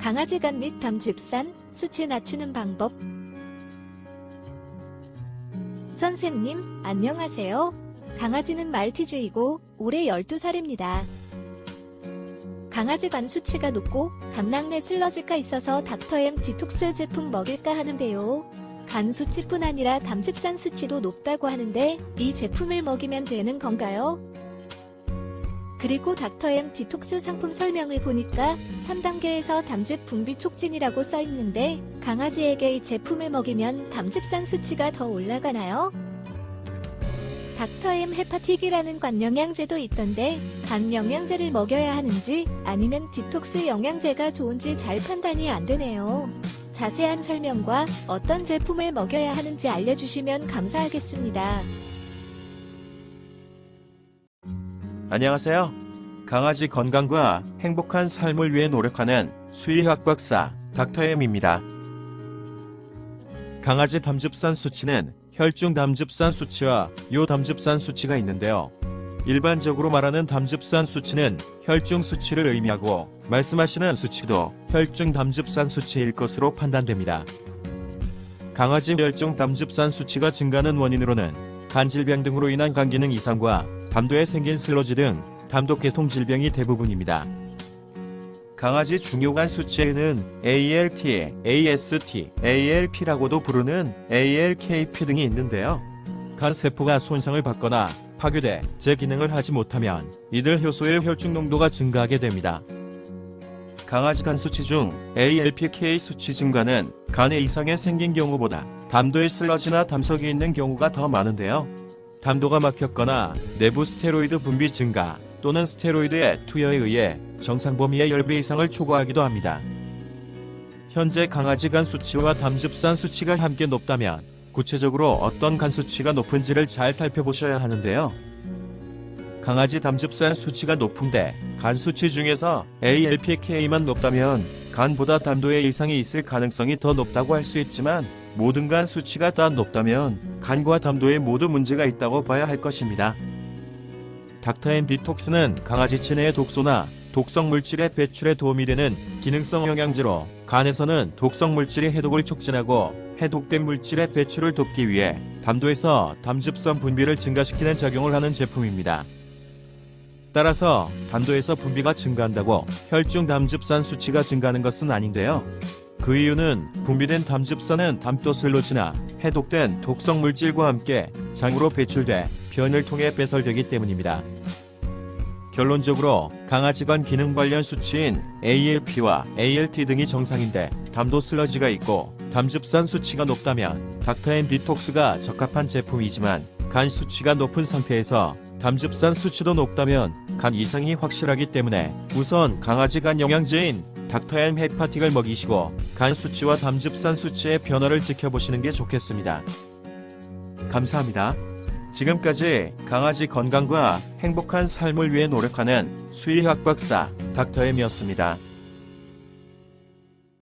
강아지 간 및 담즙산 수치 낮추는 방법. 선생님, 안녕하세요. 강아지는 말티즈이고 올해 12살입니다. 강아지 간 수치가 높고 담낭내 슬러지가 있어서 닥터엠 디톡스 제품 먹일까 하는데요. 간 수치뿐 아니라 담즙산 수치도 높다고 하는데 이 제품을 먹이면 되는 건가요? 그리고 닥터엠 디톡스 상품 설명을 보니까 3단계에서 담즙 분비 촉진이라고 써 있는데 강아지에게 이 제품을 먹이면 담즙산 수치가 더 올라가나요? 닥터엠 헤파틱이라는 간 영양제도 있던데 간 영양제를 먹여야 하는지 아니면 디톡스 영양제가 좋은지 잘 판단이 안 되네요. 자세한 설명과 어떤 제품을 먹여야 하는지 알려주시면 감사하겠습니다. 안녕하세요. 강아지 건강과 행복한 삶을 위해 노력하는 수의학 박사 닥터엠입니다. 강아지 담즙산 수치는 혈중 담즙산 수치와 요 담즙산 수치가 있는데요. 일반적으로 말하는 담즙산 수치는 혈중 수치를 의미하고 말씀하시는 수치도 혈중 담즙산 수치일 것으로 판단됩니다. 강아지 혈중 담즙산 수치가 증가하는 원인으로는 간 질병 등으로 인한 간 기능 이상과 담도에 생긴 슬러지 등 담도 계통 질병이 대부분입니다. 강아지 중요간 수치에는 ALT, AST, ALP라고도 부르는 ALKP 등이 있는데요. 간 세포가 손상을 받거나 파괴돼 제 기능을 하지 못하면 이들 효소의 혈중 농도가 증가하게 됩니다. 강아지 간 수치 중 ALPK 수치 증가는 간에 이상이 생긴 경우보다 담도에 슬러지나 담석이 있는 경우가 더 많은데요. 담도가 막혔거나 내부 스테로이드 분비 증가 또는 스테로이드의 투여에 의해 정상 범위의 10배 이상을 초과하기도 합니다. 현재 강아지 간 수치와 담즙산 수치가 함께 높다면 구체적으로 어떤 간 수치가 높은지를 잘 살펴보셔야 하는데요. 강아지 담즙산 수치가 높은데 간 수치 중에서 ALPK만 높다면 간보다 담도에 이상이 있을 가능성이 더 높다고 할 수 있지만 모든 간 수치가 다 높다면 간과 담도에 모두 문제가 있다고 봐야 할 것입니다. 닥터앤 디톡스는 강아지 체내의 독소나 독성 물질의 배출에 도움이 되는 기능성 영양제로 간에서는 독성 물질이 해독을 촉진하고 해독된 물질의 배출을 돕기 위해 담도에서 담즙산 분비를 증가시키는 작용을 하는 제품입니다. 따라서 담도에서 분비가 증가한다고 혈중 담즙산 수치가 증가하는 것은 아닌데요. 그 이유는 분비된 담즙산은 담도슬로 지나 해독된 독성 물질과 함께 장으로 배출돼 변을 통해 배설되기 때문입니다. 결론적으로 강아지관 기능 관련 수치인 ALP와 ALT 등이 정상인데 담도 슬러지가 있고 담즙산 수치가 높다면 닥터앤 디톡스가 적합한 제품이지만 간 수치가 높은 상태에서 담즙산 수치도 높다면 간 이상이 확실하기 때문에 우선 강아지 간 영양제인 닥터앤 헤파틱을 먹이시고 간 수치와 담즙산 수치의 변화를 지켜보시는 게 좋겠습니다. 감사합니다. 지금까지 강아지 건강과 행복한 삶을 위해 노력하는 수의학 박사 닥터엠이었습니다.